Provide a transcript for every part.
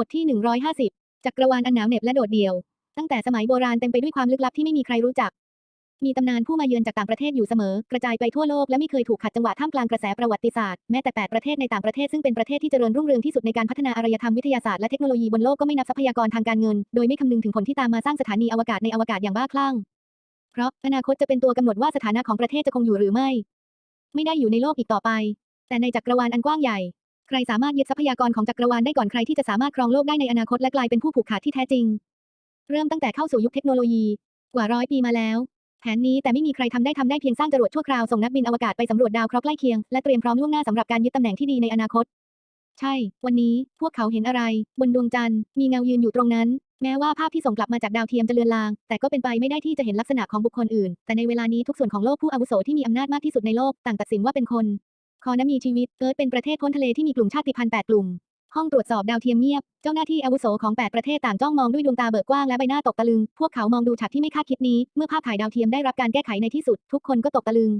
บทที่ 150 จักรวาลอันหนาวเหน็บและโดดเดี่ยว ตั้งแต่สมัยโบราณเต็มไปด้วยความลึกลับที่ไม่มีใครรู้จัก มีตำนานผู้มาเยือนจากต่างประเทศอยู่เสมอ กระจายไปทั่วโลกและไม่เคยถูกขัดจังหวะท่ามกลางกระแสประวัติศาสตร์แม้แต่ 8 ประเทศในต่างประเทศซึ่งเป็นประเทศที่เจริญรุ่งเรืองที่สุดในการพัฒนาอารยธรรมวิทยาศาสตร์และเทคโนโลยีบนโลกก็ไม่นับทรัพยากรทางการเงิน โดยไม่คำนึงถึงผลที่ตามมาสร้างสถานีอวกาศในอวกาศอย่างบ้าคลั่งเพราะอนาคตจะเป็นตัวกำหนดว่าสถานะของประเทศจะคงอยู่หรือไม่ ไม่ได้อยู่ในโลกอีกต่อไป แต่ในจักรวาลอันกว้างใหญ่ ใครสามารถยึดทรัพยากรของจักรวาลได้ก่อนใครที่จะสามารถครองโลกได้ในอนาคตและกลายเป็นผู้ผูกขาดที่แท้จริง เริ่มตั้งแต่เข้าสู่ยุคเทคโนโลยี กว่าร้อยปีมาแล้ว แผนนี้แต่ไม่มีใครทำได้ทำได้เพียงสร้างจรวดชั่วคราวส่งนักบินอวกาศไปสำรวจดาวเคราะห์ใกล้เคียงและเตรียมพร้อมล่วงหน้าสำหรับการยึดตำแหน่งที่ดีในอนาคต ใช่ วันนี้พวกเขาเห็นอะไร บนดวงจันทร์มีเงายืนอยู่ตรงนั้น แม้ว่าภาพที่ส่งกลับมาจากดาวเทียมจะเลือนลาง แต่ก็เป็นไปไม่ได้ที่จะเห็นลักษณะของบุคคลอื่น แต่ในเวลานี้ทุกส่วนของโลกผู้อาวุโสที่มีอำนาจมากที่สุดในโลกต่างตัดสินว่าเป็นคน คอนมีชีวิตเอิร์ธเป็นประเทศพ้นทะเลที่มีกลุ่มชาติพันธุ์แปดกลุ่ม ห้องตรวจสอบดาวเทียมเงียบ เจ้าหน้าที่อาวุโสของ 8 ประเทศต่างจ้องมองด้วยดวงตาเบิกกว้างและใบหน้าตกตะลึง พวกเขามองดูฉากที่ไม่คาดคิดนี้ เมื่อภาพถ่ายดาวเทียมได้รับการแก้ไขในที่สุด ทุกคนก็ตกตะลึง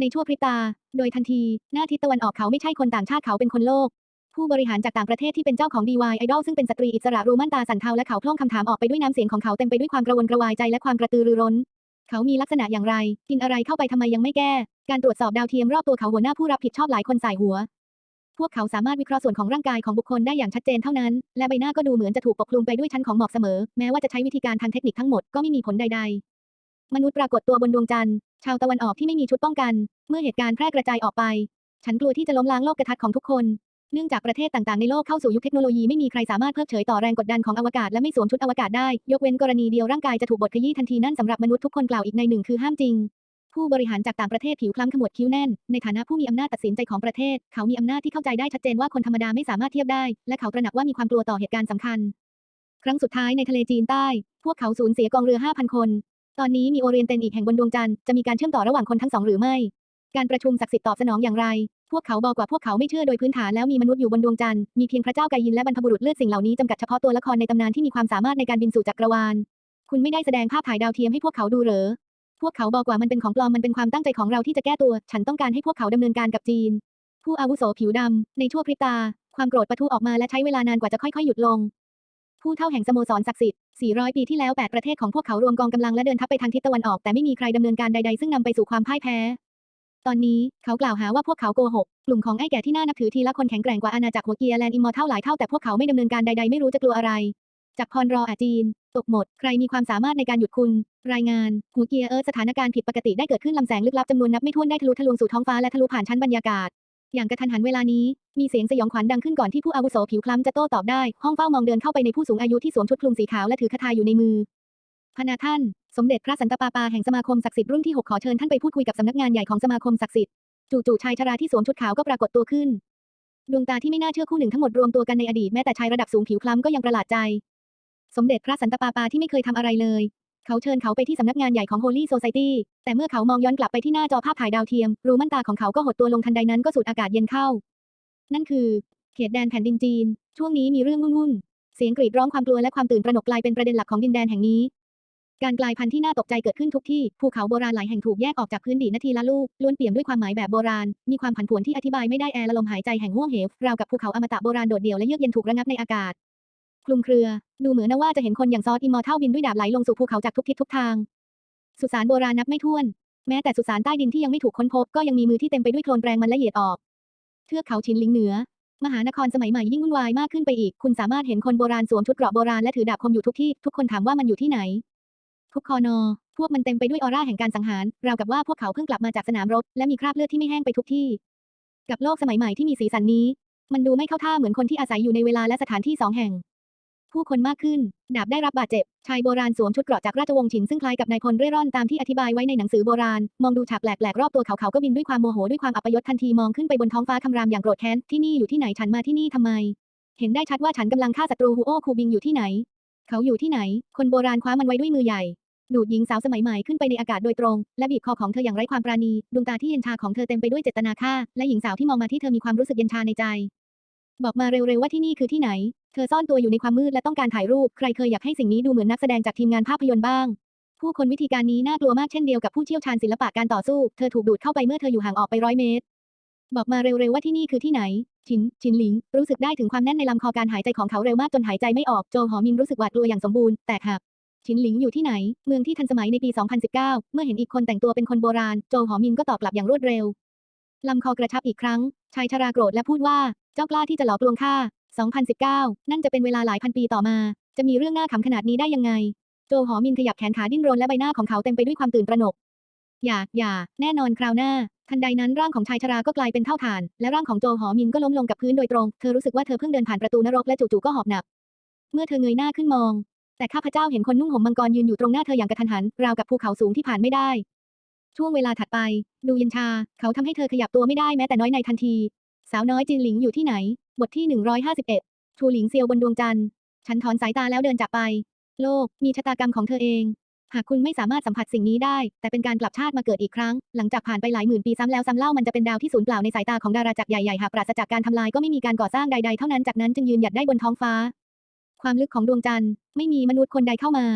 ในชั่วพริบตา โดยทันที หน้าทิศตะวันออกเขาไม่ใช่คนต่างชาติเขาเป็นคนโลก ผู้บริหารจากต่างประเทศที่เป็นเจ้าของ DY Idol ซึ่งเป็นสตรีอิสระรูมั่นตาสันเทาและเขาพล่องคำถามออกไปด้วยน้ำเสียงของเขาเต็มไปด้วยความกระวนกระวายใจและความกระตือรือร้น เขามีลักษณะอย่างไร กินอะไรเข้าไปทำไมยังไม่แก้ การตรวจสอบดาวเทียมรอบตัวเขาหัวหน้าผู้รับผิดชอบหลายคนสายหัว พวกเขาสามารถวิเคราะห์ส่วนของร่างกายของบุคคลได้อย่างชัดเจนเท่านั้น และใบหน้าก็ดูเหมือนจะถูกปกคลุมไปด้วยชั้นของหมอกเสมอ แม้ว่าจะใช้วิธีการทางเทคนิคทั้งหมดก็ไม่มีผลใด ๆ มนุษย์ปรากฏตัวบนดวงจันทร์ ชาวตะวันออกที่ไม่มีชุดป้องกัน เมื่อเหตุการณ์แพร่กระจายออกไป ฉันกลัวที่จะล้มล้างโลกกระทัดของทุกคน เนื่องจากประเทศต่างๆในโลกเข้าสู่ยุคเทคโนโลยีไม่มีใครสามารถเพิกเฉยต่อแรงกดดันของอวกาศและไม่สวมชุดอวกาศได้ ยกเว้นกรณีเดียวร่างกายจะถูกบดขยี้ทันทีนั่นสำหรับมนุษย์ทุกคนกล่าวอีกในหนึ่งคือห้ามจริง ผู้บริหารจากต่างประเทศผิวคล้ำขมวดคิ้วแน่น ในฐานะผู้มีอำนาจตัดสินใจของประเทศ เขามีอำนาจที่เข้าใจได้ชัดเจนว่าคนธรรมดาไม่สามารถเทียบได้ และเขาตระหนักว่ามีความกลัวต่อเหตุการณ์สำคัญ ครั้งสุดท้ายในทะเลจีนใต้ พวกเขาสูญเสียกองเรือ 5,000 คน ตอนนี้มีโอเรียนเตนอีกแห่งบนดวงจันทร์จะมีการเชื่อมต่อระหว่างคนทั้งสองหรือไม่ การประชุมศักดิ์สิทธิ์ตอบสนองอย่างไร พวกเขาบอกว่าพวกเขาไม่เชื่อโดยพื้นฐานแล้วมีมนุษย์อยู่บนดวงจันทร์ มีเพียงพระเจ้าไกยินและบรรพบุรุษเลือดสิ่งเหล่านี้จำกัดเฉพาะตัวละครในตำนานที่มีความสามารถในการบินสู่จักรวาล คุณไม่ได้แสดงภาพถ่ายดาวเทียมให้พวกเขาดูเหรอ พวกเขาบอกว่ามันเป็นของปลอมมันเป็นความตั้งใจของเราที่จะแก้ตัว ฉันต้องการให้พวกเขาดำเนินการกับจีน ผู้อาวุโสผิวดำในชั่วพริบตา ความโกรธปะทุออกมาและใช้เวลานานกว่าจะค่อยๆหยุดลง ผู้เท่าแห่งสโมสรศักดิ์สิทธิ์ 400 ปีที่แล้ว 8 ประเทศของพวกเขารวมกองกำลังและเดินทัพไปทางทิศตะวันออกแต่ไม่มีใครดำเนินการใดๆ ซึ่งนำไปสู่ความพ่ายแพ้ ตอนนี้เขากล่าวหาว่าพวกเขาโกหก กลุ่มของไอ้แก่ที่น่านับถือทีละคนแข็งแกร่งกว่าอาณาจักรหัวเกียร์แลนด์อิมมอร์เท่าหลายเท่าแต่พวกเขาไม่ดำเนินการใดๆไม่รู้จะกลัวอะไร จากพรรออาจีน ตกหมด ใครมีความสามารถในการหยุดคุณ รายงาน หัวเกียร์เอิร์ธสถานการณ์ผิดปกติได้เกิดขึ้นลำแสงลึกลับจำนวนนับไม่ถ้วนได้ทะลุทะลวงสู่ท้องฟ้าและทะลุผ่านชั้นบรรยากาศ อย่างกระทันหันเวลานี้ มีเสียงสยองขวัญดังขึ้นก่อนที่ผู้อาวุโสผิวคล้ำจะโต้ตอบได้ ห้องเฝ้ามองเดินเข้าไปในผู้สูงอายุที่สวมชุดคลุมสีขาวและถือคาถาอยู่ในมือ พนาท่าน สมเด็จพระสันตะปาปาแห่งสมาคมศักดิ์สิทธิ์รุ่นที่หกขอเชิญท่านไปพูดคุยกับสำนักงานใหญ่ของสมาคมศักดิ์สิทธิ์จู่ๆชายชราที่สวมชุดขาวก็ปรากฏตัวขึ้น ดวงตาที่ไม่น่าเชื่อคู่หนึ่งทั้งหมดรวมตัวกันในอดีตแม้แต่ชายระดับสูงผิวคล้ำก็ยังประหลาดใจ สมเด็จพระสันตะปาปาที่ไม่เคยทำอะไรเลย เขาเชิญเขาไปที่สำนักงานใหญ่ของ Holy Society แต่เมื่อเขามองย้อนกลับไปที่หน้าจอภาพถ่ายดาวเทียมรูมั่นตาของเขาก็หดตัวลงทันใดนั้นก็สูดอากาศเย็นเข้า นั่นคือ เขตแดนแผ่นดินจีน ช่วงนี้มีเรื่องวุ่นๆเสียงกรีดร้องความกลัวและความตื่นตระหนกกลายเป็นประเด็นหลักของดินแดนแห่งนี้ การกลายพันธุ์ที่น่าตกใจเกิดขึ้นทุกที่ ภูเขาโบราณหลายแห่งถูกแยกออกจากพื้นดินนาทีละลูก ล้วนเปี่ยมด้วยความหมายแบบโบราณ มีความผันผวนที่อธิบายไม่ได้แอร์ละลมหายใจแห่งห่วงเหว ราวกับภูเขาอมตะโบราณโดดเดี่ยวและเยือกเย็นถูกระงับในอากาศ คลุมเครือ ดูเหมือนนะว่าจะเห็นคนอย่างซอสอิมมอร์เท่าบินด้วยดาบไหลลงสู่ภูเขาจากทุกทิศทุกทาง สุสานโบราณนับไม่ถ้วน แม้แต่สุสานใต้ดินที่ยังไม่ถูกค้นพบ ก็ยังมีมือที่เต็มไปด้วยโคลนแปรงมันละเอียดออก เทือกเขาชินลิงเหนือ มหานครสมัยใหม่ยิ่งวุ่นวายมากขึ้นไปอีก คุณสามารถเห็นคนโบราณสวมชุดเกราะโบราณและถือดาบคมอยู่ทุกที่ ทุกคนถามว่ามันอยู่ที่ไหน ทุกคอนอ พวกมันเต็มไปด้วยออร่าแห่งการสังหาร ราวกับว่าพวกเขาเพิ่งกลับมาจากสนามรบ และมีคราบเลือดที่ไม่แห้งไปทุกที่ กับโลกสมัยใหม่ที่มีสีสันนี้ มันดูไม่เข้าท่าเหมือนคนที่อาศัยอยู่ในเวลาและสถานที่สองแห่ง ผู้คนมากขึ้น ดาบได้รับบาดเจ็บ ชายโบราณสวมชุดเกราะจากราชวงศ์ฉินซึ่งคล้ายกับนายพลเร่ร่อนตามที่อธิบายไว้ในหนังสือโบราณ มองดูฉากแปลกๆรอบตัวเขาเขาก็บินด้วยความโมโหด้วยความอัปยศทันทีมองขึ้นไปบนท้องฟ้าคำรามอย่างโกรธแค้นที่นี่อยู่ที่ไหนฉันมาที่นี่ทำไม เห็นได้ชัดว่าฉันกำลังฆ่าศัตรูฮูโอคูบิงอยู่ที่ไหนเขาอยู่ที่ไหน คนโบราณคว้ามันไว้ด้วยมือใหญ่ ดูดหญิงสาวสมัยใหม่ขึ้นไปในอากาศโดยตรง และบีบคอของเธออย่างไร้ความปราณี ดวงตาที่เย็นชาของเธอเต็มไปด้วยเจตนาฆ่า และหญิงสาวที่มองมาที่เธอมีความรู้สึกเย็นชาในใจ บอกมาเร็วๆว่าที่นี่คือที่ไหน เธอซ่อนตัวอยู่ในความมืดและต้องการถ่ายรูป ใครเคยอยากให้สิ่งนี้ดูเหมือนนักแสดงจากทีมงานภาพยนตร์บ้าง ผู้คนวิธีการนี้น่ากลัวมากเช่นเดียวกับผู้เชี่ยวชาญศิลปะการต่อสู้ เธอถูกดูดเข้าไปเมื่อเธออยู่ห่างออกไปร้อยเมตร บอกมาเร็วๆว่าที่นี่คือที่ไหน ชิน ชินหลิง รู้สึกได้ถึงความแน่นในลำคอการหายใจของเขาเร็วมากจนหายใจไม่ออก โจหอมินรู้สึกหวาดกลัวอย่างสมบูรณ์ แตกหัก ชินหลิงอยู่ที่ไหน เมืองที่ทันสมัยในปี 2019 เมื่อเห็นอีกคนแต่งตัวเป็นคนโบราณ โจหอมินก็ตอบกลับอย่างรวดเร็ว ลำคอกระชับอีกครั้ง ชายชราโกรธและพูดว่า เจ้ากล้าที่จะหลอกลวงข้า 2019 นั่นจะเป็นเวลาหลายพันปีต่อมา จะมีเรื่องน่าขำขนาดนี้ได้ยังไง โจหอมินขยับแขนขาดิ้นรนและใบหน้าของเขาเต็มไปด้วยความตื่นตระหนก อย่า อย่า แน่นอนคราวหน้า ทันใดนั้นร่างของชายชราก็กลายเป็นเท่าฐาน และร่างของโจหอมินก็ล้มลงกับพื้นโดยตรง เธอรู้สึกว่าเธอเพิ่งเดินผ่านประตูนรกและจู่ๆก็หอบหนัก เมื่อเธอเงยหน้าขึ้นมอง แต่ข้าพเจ้าเห็นคนนุ่งห่มมังกรยืนอยู่ตรงหน้าเธออย่างกระทันหัน ราวกับภูเขาสูงที่ผ่านไม่ได้ ช่วงเวลาถัดไป ดูเย็นชา เขาทำให้เธอขยับตัวไม่ได้แม้แต่น้อยในทันที สาวน้อยจินหลิงอยู่ที่ไหน บทที่151ชูหลิงเซียวบนดวงจันทร์ ฉันถอนสายตาแล้วเดินจากไป โลกมีชะตากรรมของเธอเอง หากคุณไม่สามารถสัมผัสสิ่งนี้ได้ แต่เป็นการกลับชาติมาเกิดอีกครั้ง หลังจากผ่านไปหลายหมื่นปีซ้ำแล้วซ้ำเล่ามันจะเป็นดาวที่สูญเปล่าในสายตาของดาราจักรใหญ่ๆหากปราศจากการทำลายก็ไม่มีการก่อสร้างใดๆเท่านั้นจากนั้นจึงยืนหยัดได้บนท้องฟ้า ความลึกของดวงจันทร์ไม่มีมนุษย์คนใดเข้ามา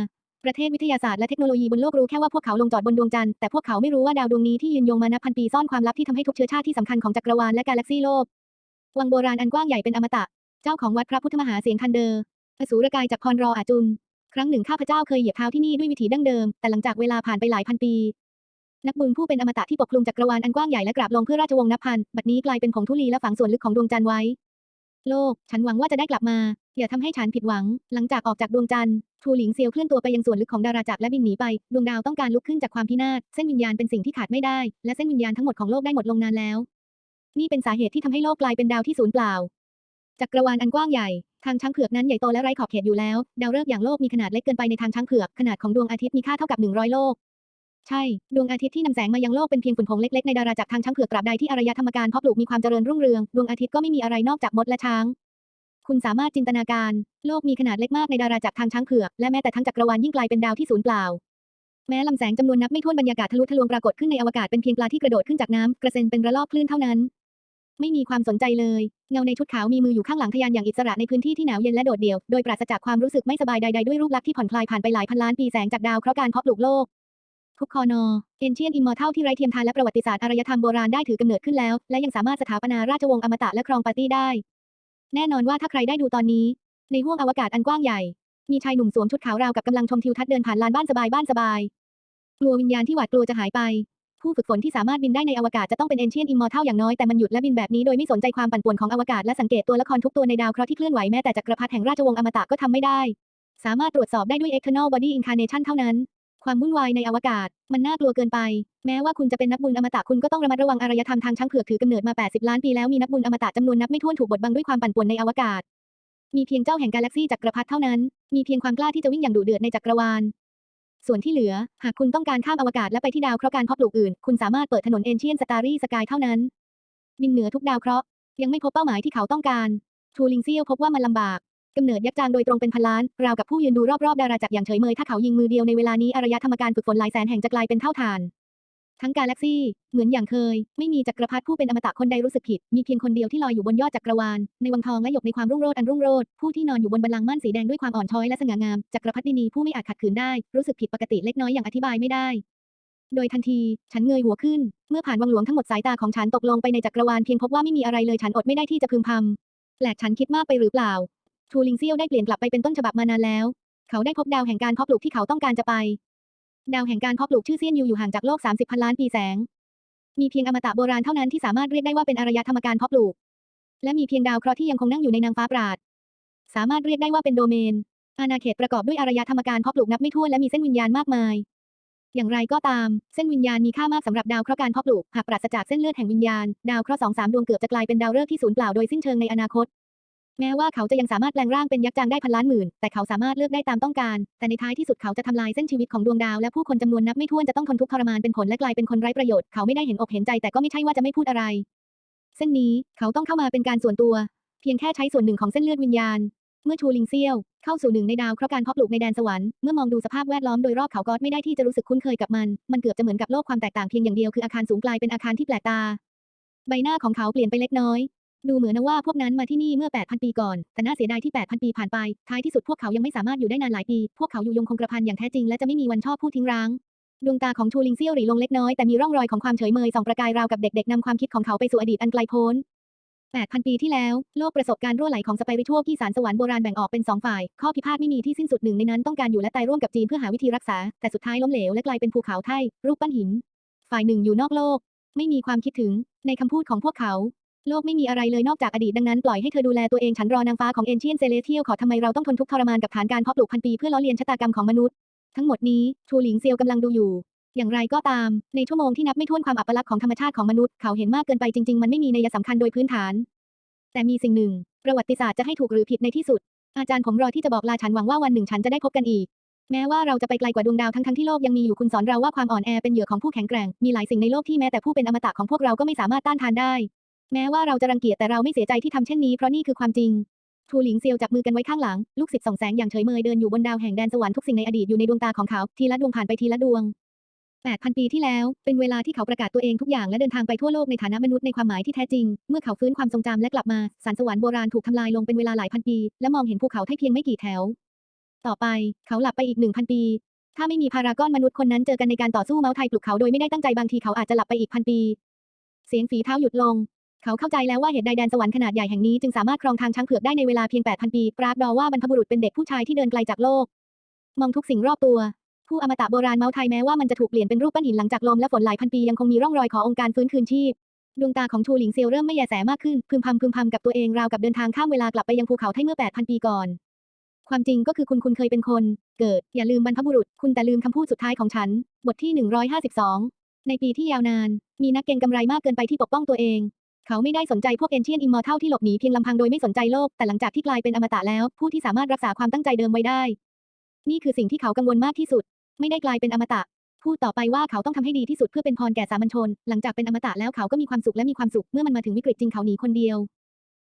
ประเทศวิทยาศาสตร์และเทคโนโลยีบนโลกรู้แค่ว่าพวกเขาลงจอดบนดวงจันทร์แต่พวกเขาไม่รู้ว่าดาวดวงนี้ที่ยืนยงมานับพันปีซ่อนความลับที่ทำให้ทุกเชื้อชาติที่สำคัญของจักรวาลและกาแล็กซี่โลก วังโบราณอันกว้างใหญ่เป็นอมตะ เจ้าของวัดพระพุทธมหาเสียงทันเดอร์อสูรกายจากพรรออาจุน ครั้งหนึ่งข้าพเจ้าเคยเหยียบเท้าที่นี่ด้วยวิถีดั้งเดิม แต่หลังจากเวลาผ่านไปหลายพันปี นักบุญผู้เป็นอมตะที่ปกคลุมจักรวาลอันกว้างใหญ่และกราบลงเพื่อราชวงศ์นับพัน บัดนี้กลายเป็นผงธุลีและฝังส่วนลึกของดวงจันทร์ไว้ โลก ฉันหวังว่าจะได้กลับมา อย่าทำให้ฉันผิดหวัง หลังจากออกจากดวงจันทร์ทูหลิงเซียวเคลื่อนตัวไปยังส่วนลึกของดาราจักรและบินหนีไป ดวงดาวต้องการลุกขึ้นจากความพินาศ เส้นวิญญาณเป็นสิ่งที่ขาดไม่ได้ และเส้นวิญญาณทั้งหมดของโลกได้หมดลงนานแล้ว นี่เป็นสาเหตุที่ทำให้โลกกลายเป็นดาวที่สูญเปล่า จักรวาลอันกว้างใหญ่ ทางช้างเผือกนั้นใหญ่โตและไร้ขอบเขตอยู่แล้ว ดาวฤกษ์อย่างโลกมีขนาดเล็กเกินไปในทางช้างเผือก ขนาดของดวงอาทิตย์มีค่าเท่ากับ 100 โลก ใช่ ดวงอาทิตย์ที่นำแสงมายังโลกเป็นเพียงฝุ่นผงเล็กๆในดาราจักรทางช้างเผือกตราบใดที่อารยธรรมการเพาะปลูกมีความเจริญรุ่งเรืองดวงอาทิตย์ก็ไม่มีอะไรนอกจากมดและช้าง คุณสามารถจินตนาการ โลกมีขนาดเล็กมากในดาราจักรทางช้างเผือกและแม้แต่ทั้งจักรวาลยิ่งกลายเป็นดาวที่สูญเปล่าแม้ลำแสงจำนวนนับไม่ถ้วนบรรยากาศทะลุทะลวงปรากฏขึ้นในอวกาศเป็นเพียงปลาที่กระโดดขึ้นจากน้ำกระเซ็นเป็นระลอกคลื่นเท่านั้น ไม่มีความสนใจเลย เงาในชุดขาวมีมืออยู่ข้างหลังทยานอย่างอิสระในพื้นที่ที่หนาวเย็นและโดดเดี่ยว โดยปราศจากความรู้สึกไม่สบายใดๆด้วยรูปลักษณ์ที่ผ่อนคลายผ่านไปหลายพันล้านปีแสงจากดาวเคราะห์การเพาะปลูกโลก ทุกคอนอเอนเชียนอิมมอร์เทลที่ไร้เทียมทานและประวัติศาสตร์อารยธรรมโบราณได้ถือกำเนิดขึ้นแล้ว และยังสามารถสถาปนาราชวงศ์อมตะและครองปาร์ตี้ได้ แน่นอนว่าถ้าใครได้ดูตอนนี้ ในห้วงอวกาศอันกว้างใหญ่ มีชายหนุ่มสวมชุดขาวราวกับกำลังชมทิวทัศน์เดินผ่านลานบ้านสบายบ้านสบาย กลัววิญญาณที่หวาดกลัวจะหายไป ผู้ฝึกฝนที่สามารถบินได้ในอวกาศจะต้องเป็นเอนเชียนอิมมอร์เทลอย่างน้อยแต่มันหยุดและบินแบบนี้โดยไม่สนใจความปั่นป่วนของอวกาศและสังเกตตัวละครทุกตัวในดาวเคราะห์ที่เคลื่อนไหวแม้แต่จักรพรรดิแห่งราชวงศ์อมตะก็ทำไม่ได้ สามารถตรวจสอบได้ด้วย external body incarnation เท่านั้น ความวุ่นวายในอวกาศ มันน่ากลัวเกินไป แม้ว่าคุณจะเป็นนักบุญอมตะคุณก็ต้องระมัดระวังอารยธรรมทางช้างเผือกถือกำเนิดมา 80 ล้านปีแล้วมีนักบุญอมตะจำนวนนับไม่ถ้วนถูกบดบังด้วยความปั่นป่วนในอวกาศ มีเพียงเจ้าแห่งกาแล็กซี่จักรพรรดิเท่านั้น มีเพียงความกล้าที่จะวิ่งอย่างดุเดือดในจักรวาล ส่วนที่เหลือ หากคุณต้องการข้ามอวกาศและไปที่ดาวเคราะห์การเพาะปลูกอื่น คุณสามารถเปิดถนนเอนเชียนสตารี่สกายเท่านั้นบินเหนือทุกดาวเคราะห์ยังไม่พบเป้าหมายที่เขาต้องการทูลิงเซียวพบว่ามันลำบาก กำเนิดยักษ์จางโดยตรงเป็นพันล้าน ราวกับผู้ยืนดูรอบๆ ดาราจักรอย่างเฉยเมยถ้าเขายิงมือเดียวในเวลานี้อารยธรรมการฝึกฝนหลายแสนแห่งจะกลายเป็นเท่าฐาน ทั้งกาแล็กซี่ เหมือนอย่างเคย ไม่มีจักรพรรดิผู้เป็นอมตะคนใดรู้สึกผิด มีเพียงคนเดียวที่ลอยอยู่บนยอดจักรวาล ในวังทองและหยกในความรุ่งโรจน์อันรุ่งโรจน์ผู้ที่นอนอยู่บนบัลลังก์ม่านสีแดงด้วยความอ่อนช้อยและสง่างามจักรพรรดินีผู้ไม่อาจขัดขืนได้รู้สึกผิดปกติเล็กน้อยอย่างอธิบายไม่ได้โดยทันที ฉันเงยหัวขึ้น เมื่อผ่านวังหลวงทั้งหมดสายตาของฉันตกลงไปในจักรวาลเพียงพบว่าไม่มีอะไรเลยฉันอดไม่ได้ที่จะพึมพำแปลกฉันคิดมากไปหรือเปล่า ทูลิงเซียวได้เปลี่ยนกลับไปเป็นต้นฉบับมานานแล้ว เขาได้พบดาวแห่งการเพาะปลูกที่เขาต้องการจะไป ดาวแห่งการเพาะปลูกชื่อเซียนยูอยู่ห่างจากโลก 30 พันล้านปีแสง มีเพียงอมตะโบราณเท่านั้นที่สามารถเรียกได้ว่าเป็นอารยธรรมการเพาะปลูก และมีเพียงดาวเคราะห์ที่ยังคงนั่งอยู่ในนางฟ้าปราด สามารถเรียกได้ว่าเป็นโดเมน อาณาเขตประกอบด้วยอารยธรรมการเพาะปลูกนับไม่ถ้วนและมีเส้นวิญญาณมากมาย อย่างไรก็ตาม เส้นวิญญาณมีค่ามากสำหรับดาวเคราะห์การเพาะปลูก หากปราศจากเส้นเลือดแห่งวิญญาณ ดาวเคราะห์สองสามดวงเกือบจะกลายเป็นดาวฤกษ์ที่สูญเปล่าโดยสิ้นเชิงในอนาคต แม้ว่าเขาจะยังสามารถแปลงร่างเป็นยักษ์จางได้พันล้านหมื่น แต่เขาสามารถเลือกได้ตามต้องการ แต่ในท้ายที่สุดเขาจะทำลายเส้นชีวิตของดวงดาวและผู้คนจำนวนนับไม่ถ้วนจะต้องทนทุกข์ทรมานเป็นผลและกลายเป็นคนไร้ประโยชน์ เขาไม่ได้เห็นอกเห็นใจแต่ก็ไม่ใช่ว่าจะไม่พูดอะไร เส้นนี้เขาต้องเข้ามาเป็นการส่วนตัว เพียงแค่ใช้ส่วนหนึ่งของเส้นเลือดวิญญาณ เมื่อชูลิงเซียว เข้าสู่หนึ่งในดาวเคราะการเพาะปลูกในแดนสวรรค์ เมื่อมองดูสภาพแวดล้อมโดยรอบเขาก็ไม่ได้ที่จะรู้สึกคุ้นเคยกับมัน มันเกือบจะเหมือนกับโลกความแตกต่างเพียงอย่างเดียวคืออาคารสูงกลายเป็นอาคารที่แปลกตา ใบหน้าของเขาเปลี่ยนไปเล็กน้อย ดูเหมือนนะว่าพวกนั้นมาที่นี่เมื่อ 8,000 ปีก่อน แต่น่าเสียดายที่ 8,000 ปีผ่านไป ท้ายที่สุดพวกเขายังไม่สามารถอยู่ได้นานหลายปี พวกเขาอยู่ยงคงกระพันอย่างแท้จริงและจะไม่มีวันชอบพูดทิ้งร้าง ดวงตาของชูลิงเซี่ยวหรี่ลงเล็กน้อยแต่มีร่องรอยของความเฉยเมยส่องประกายราวกับเด็กๆนำความคิดของเขาไปสู่อดีตอันไกลโพ้น 8,000 ปีที่แล้ว โลกประสบการรั่วไหลของสไปริทัวที่สารสวรรค์โบราณแบ่งออกเป็นสองฝ่าย ข้อพิพาทไม่มีที่สิ้นสุดหนึ่งในนั้นต้องการอยู่และตายร่วมกับจีนเพื่อหาวิธีรักษา แต่สุดท้ายล้มเหลวและกลายเป็นภูเขาไทรูปปั้นหิน ฝ่ายหนึ่งอยู่นอกโลก ไม่มีความคิดถึง ในคำพูดของพวกเขา โลกไม่มีอะไรเลยนอกจากอดีตดังนั้นปล่อยให้เธอดูแลตัวเองฉันรอนางฟ้าของเอนเชียนเซเลเทียลขอทำไมเราต้องทนทุกข์ทรมานกับฐานการเพาะปลูกพันปีเพื่อล้อเลียนชะตากรรมของมนุษย์ ทั้งหมดนี้ชูหลิงเซียวกำลังดูอยู่ อย่างไรก็ตาม ในชั่วโมงที่นับไม่ถ้วนความอัปลักษณ์ของธรรมชาติของมนุษย์เขาเห็นมากเกินไปจริงๆ มันไม่มีนัยสำคัญโดยพื้นฐาน แต่มีสิ่งหนึ่ง ประวัติศาสตร์จะให้ถูกหรือผิดในที่สุด อาจารย์ผมรอที่จะบอกลาฉันหวังว่าวันหนึ่งฉันจะได้พบกันอีกแม้ว่าเราจะไปไกลกว่าดวงดาวทั้งๆที่โลกยังมีอยู่คุณสอนเราว่าความอ่อนแอเป็นเหยื่อของผู้แข็งแกร่ง มีหลายสิ่งในโลกที่แม้แต่ผู้เป็นอมตะของพวกเราก็ไม่สามารถต้านทานได้ แม้ว่าเราจะรังเกียจแต่เราไม่เสียใจที่ทำเช่นนี้เพราะนี่คือความจริงทูหลิงเซียวจับมือกันไว้ข้างหลัง ลูกศิษย์ส่องแสงอย่างเฉยเมยเดินอยู่บนดาวแห่งแดนสวรรค์ทุกสิ่งในอดีตอยู่ในดวงตาของเขา ทีละดวงผ่านไปทีละดวง 8,000 ปีที่แล้ว เป็นเวลาที่เขาประกาศตัวเองทุกอย่างและเดินทางไปทั่วโลกในฐานะมนุษย์ในความหมายที่แท้จริง เมื่อเขาฟื้นความทรงจำและกลับมาสารสวรรค์โบราณถูกทำลายลงเป็นเวลาหลายพันปี และมองเห็นภูเขาไทเพียงไม่กี่แถว ต่อไป เขาหลับไปอีกหนึ่งพันปี ถ้าไม่มีพารากอนมนุษย์คนนั้นเจอกันในการต่อสู้เมาส์ไทยปลุกเขาโดยไม่ได้ตั้งใจบางทีเขาอาจจะหลับไปอีกพันปี เสียงฝีเท้าหยุดลง เขาเข้าใจแล้วว่าเหตุใดแดนสวรรค์ขนาดใหญ่แห่งนี้จึงสามารถครองทางช้างเผือกได้ในเวลาเพียง 8,000 ปี ปรากดอว่าบรรพบุรุษเป็นเด็กผู้ชายที่เดินไกลจากโลก มองทุกสิ่งรอบตัว ผู้อมตะโบราณเมาส์ไทยแม้ว่ามันจะถูกเปลี่ยนเป็นรูปปั้นหินหลังจากลมและฝนหลายพันปียังคงมีร่องรอยขององค์การฟื้นคืนชีพดวงตาของชูหลิงเซียวเริ่มไม่แยแสมากขึ้นพึมพำพึมพำกับตัวเองราวกับเดินทางข้ามเวลากลับไปยังภูเขาไทเมื่อ 8,000 ปีก่อน ความจริงก็คือคุณคุณเคยเป็นคน เกิด อย่าลืมบรรพบุรุษ คุณแต่ลืมคำพูดสุดท้ายของฉัน บทที่ 152 ในปีที่ยาวนาน มีนักเก็งกำไรมากเกินไปที่ปกป้องตัวเอง เขาไม่ได้สนใจพวกเอนเชียนอิมมอร์เทลที่หลบหนีเพียงลำพังโดยไม่สนใจโลก แต่หลังจากที่กลายเป็นอมตะแล้ว ผู้ที่สามารถรักษาความตั้งใจเดิมไว้ได้ นี่คือสิ่งที่เขากังวลมากที่สุด ไม่ได้กลายเป็นอมตะ พูดต่อไปว่าเขาต้องทำให้ดีที่สุดเพื่อเป็นพรแก่สามัญชน หลังจากเป็นอมตะแล้วเขาก็มีความสุขและมีความสุขเมื่อมันมาถึงวิกฤตจริงเขาหนีคนเดียว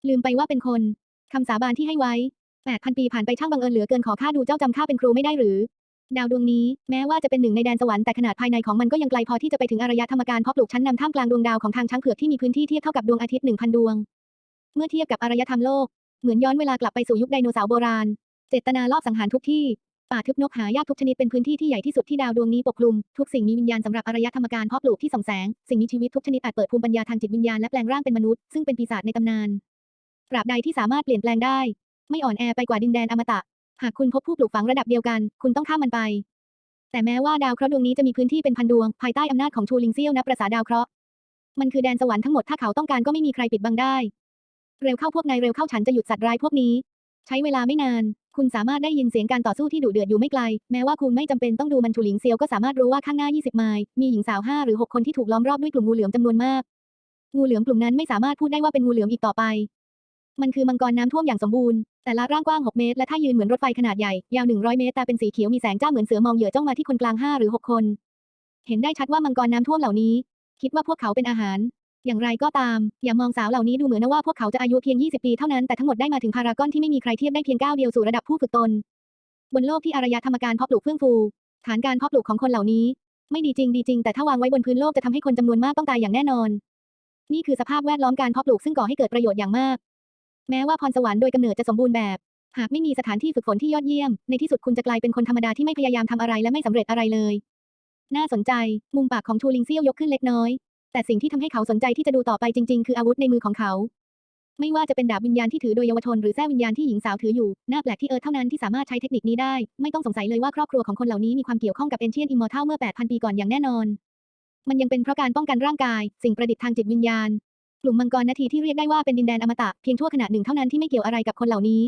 ลืมไปว่าเป็นคนคำสาบานที่ให้ไว้8,000ปีผ่านไปช่างบังเอิญเหลือเกินขอข้าดูเจ้าจำข้าเป็นครูไม่ได้หรือ ดาวดวงนี้แม้ว่าจะเป็นหนึ่งในแดนสวรรค์แต่ขนาดภายในของมันก็ยังไกลพอที่จะไปถึงอารยธรรมการเพาะปลูกชั้นนำท่ามกลางดวงดาวของทางช้างเผือกที่มีพื้นที่เทียบเท่ากับดวงอาทิตย์1,000ดวง เมื่อเทียบกับอารยธรรมโลก เหมือนย้อนเวลากลับไปสู่ยุคไดโนเสาร์โบราณ เจตนาลอบสังหารทุกที่ ป่าทึบนกหายากทุกชนิดเป็นพื้นที่ที่ใหญ่ที่สุดที่ดาวดวงนี้ปกคลุม ทุกสิ่งมีวิญญาณสำหรับอารยธรรมการเพาะปลูกที่ส่องแสง สิ่งมีชีวิตทุกชนิดอาจเปิดภูมิปัญญาทางจิตวิญญาณและแปลงร่างเป็นมนุษย์ซึ่งเป็นปีศาจในตำนานตราบใดที่สามารถเปลี่ยนแปลงได้ ไม่อ่อนแอไปกว่าดินแดนอมตะ หากคุณพบผู้ปลูกฝังระดับเดียวกัน คุณต้องข้ามมันไป แต่แม้ว่าดาวเคราะห์ดวงนี้จะมีพื้นที่เป็นพันดวง ภายใต้อำนาจของชูลิงเซียวนับประสาดาวเคราะห์ มันคือแดนสวรรค์ทั้งหมดถ้าเขาต้องการก็ไม่มีใครปิดบังได้ เร็วเข้าพวกนายเร็วเข้าฉันจะหยุดสัตว์ร้ายพวกนี้ ใช้เวลาไม่นาน คุณสามารถได้ยินเสียงการต่อสู้ที่ดุเดือดอยู่ไม่ไกล แม้ว่าคุณไม่จำเป็นต้องดูมันชูหลิงเซียวก็สามารถรู้ว่าข้างหน้า 20 ไมล์ มีหญิงสาว5หรือ6คนที่ถูกล้อมรอบด้วยกลุ่มงูเหลือมจำนวนมาก งูเหลือมกลุ่มนั้นไม่สามารถพูดได้ว่าเป็นงูเหลือมอีกต่อไป มันคือมังกรน้ำท่วมอย่างสมบูรณ์ แต่ละร่างกว้าง 6 เมตร และถ้ายืนเหมือนรถไฟขนาดใหญ่ ยาว 100 เมตร ตาเป็นสีเขียวมีแสงจ้าเหมือนเสือมองเหยื่อจ้องมาที่คนกลาง 5 หรือ 6 คน เห็นได้ชัดว่ามังกรน้ำท่วมเหล่านี้ คิดว่าพวกเขาเป็นอาหาร อย่างไรก็ตาม อย่ามองสาวเหล่านี้ดูเหมือนนะว่าพวกเขาจะอายุเพียง 20 ปีเท่านั้น แต่ทั้งหมดได้มาถึงพารากอนที่ไม่มีใครเทียบได้เพียงก้าวเดียวสู่ระดับผู้ฝึกตน บนโลกที่อารยธรรมการเพาะปลูกเฟื่องฟู ฐานการเพาะปลูกของคนเหล่านี้ ไม่ดีจริงดีจริง แต่ถ้าวางไว้บนพื้นโลกจะทำให้คนจำนวนมากต้องตายอย่างแน่นอน นี่คือสภาพแวดล้อมการเพาะปลูกซึ่งก่อให้เกิดประโยชน์อย่างมาก แม้ว่าพรสวรรค์โดยกำเนิดจะสมบูรณ์แบบ หากไม่มีสถานที่ฝึกฝนที่ยอดเยี่ยม ในที่สุดคุณจะกลายเป็นคนธรรมดาที่ไม่พยายามทำอะไรและไม่สำเร็จอะไรเลย น่าสนใจ มุมปากของชูลิงเซี่ยวยกขึ้นเล็กน้อย แต่สิ่งที่ทำให้เขาสนใจที่จะดูต่อไปจริง ๆ คืออาวุธในมือของเขา ไม่ว่าจะเป็นดาบวิญญาณที่ถือโดยเยาวชนหรือแท้วิญญาณที่หญิงสาวถืออยู่น่าแปลกที่เอิร์ธเท่านั้นที่สามารถใช้เทคนิคนี้ได้ ไม่ต้องสงสัยเลยว่าครอบครัวของคนเหล่านี้มีความเกี่ยวข้องกับเอนเชียนอิมมอร์ทัลเมื่อ 8,000 ปีก่อนอย่างแน่นอนมันยังเป็นเพราะการป้องกันร่างกาย สิ่งประดิษฐ์ทางจิตวิญญาณ ลุ่มมังกรนาทีที่เรียกได้ว่าเป็นดินแดนอมตะเพียงชั่วขณะหนึ่งเท่านั้นที่ไม่เกี่ยวอะไรกับคนเหล่านี้